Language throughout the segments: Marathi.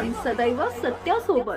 सदैव सत्यासोबत.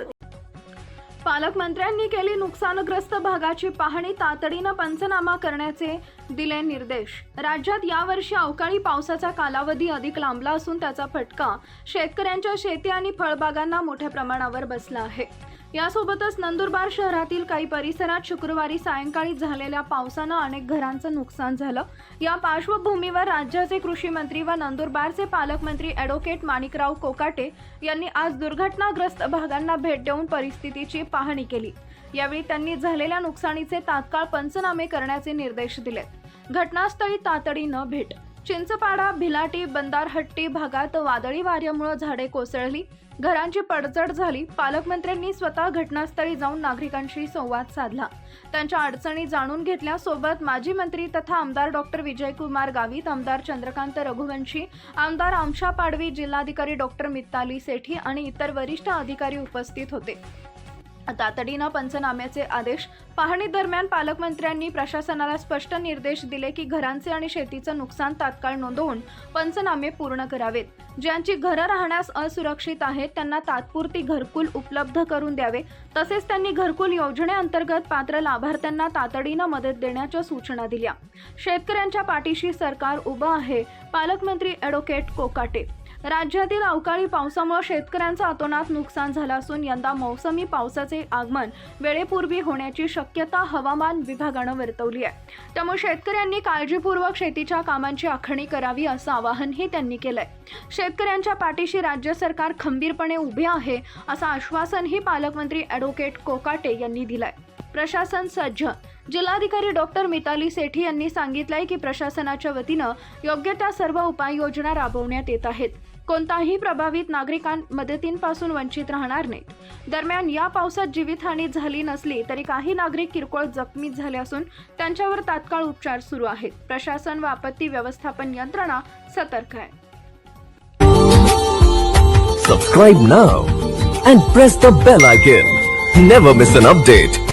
पालकमंत्र्यांनी केली नुकसानग्रस्त भागाची पाहणी तातडीनं पंचनामा करण्याचे दिले निर्देश. राज्यात यावर्षी अवकाळी पावसाचा कालावधी अधिक लांबला असून त्याचा फटका शेतकऱ्यांच्या शेती आणि फळबागांना मोठ्या प्रमाणावर बसला आहे. यासोबतच नंदुरबार शहरातील काही परिसरात शुक्रवारी सायंकाळी झालेल्या पावसानं अनेक घरांचं नुकसान झालं. या पार्श्वभूमीवर राज्याचे कृषी मंत्री व नंदुरबारचे पालकमंत्री ॲडव्होकेट माणिकराव कोकाटे यांनी आज दुर्घटनाग्रस्त भागांना भेट देऊन परिस्थितीची पाहणी केली. यावेळी त्यांनी झालेल्या नुकसानीचे तात्काळ पंचनामे करण्याचे निर्देश दिले घटनास्थळी तातडीनं भेट चिंचपाडा भिलाटी बंदारहट्टी भागात वादळी वाऱ्यामुळे झाडे कोसळली. घरांची पडझड झाली. पालकमंत्र्यांनी स्वतः घटनास्थळी जाऊन नागरिकांशी संवाद साधला. त्यांच्या अडचणी जाणून घेतल्या सोबत माजी मंत्री तथा आमदार डॉक्टर विजयकुमार गावित आमदार चंद्रकांत रघुवंशी आमदार आमशा पाडवी जिल्हाधिकारी डॉक्टर मित्ताली सेठी आणि इतर वरिष्ठ अधिकारी उपस्थित होते. तातडीनं पंचनाम्याचे आदेश पाहणी दरम्यान पालकमंत्र्यांनी प्रशासनाला स्पष्ट निर्देश दिले की घरांचे आणि शेतीचं नुकसान तात्काळ नोंदवून पंचनामे पूर्ण करावेत. ज्यांची घरं राहण्यास असुरक्षित आहेत त्यांना तात्पुरती घरकुल उपलब्ध करून द्यावे. तसेच त्यांनी घरकुल योजनेअंतर्गत पात्र लाभार्थ्यांना तातडीनं मदत देण्याच्या सूचना दिल्या. शेतकऱ्यांच्या पाठीशी सरकार उभं आहे पालकमंत्री ॲडव्होकेट कोकाटे राज्यातील अवकाळी पावसामुळे शेतकऱ्यांचं अतोनात नुकसान झालं असून यंदा मौसमी पावसाचे आगमन वेळेपूर्वी होण्याची शक्यता हवामान विभागानं वर्तवली आहे. त्यामुळे शेतकऱ्यांनी काळजीपूर्वक शेतीच्या कामांची आखणी करावी असं आवाहनही त्यांनी केलंय. शेतकऱ्यांच्या पाठीशी राज्य सरकार खंबीरपणे उभे आहे असं आश्वासनही पालकमंत्री ॲडव्होकेट कोकाटे यांनी दिलंय. प्रशासन सज्ज जिल्हाधिकारी डॉक्टर मिताली सेठी यांनी सांगितलंय की प्रशासनाच्या वतीनं योग्य त्या सर्व उपाययोजना राबवण्यात येत आहेत कोणताही प्रभावित नागरिकां मदतींपासून वंचित राहणार नाहीत दरम्यान या पावसात जीवितहानी झाली नसली तरी काही नागरिक किरकोळ जखमी झाले असून त्यांच्यावर तात्काळ उपचार सुरू आहेत प्रशासन व आपत्ती व्यवस्थापन यंत्रणा सतर्क आहे Subscribe now and press the bell icon. Never miss an update.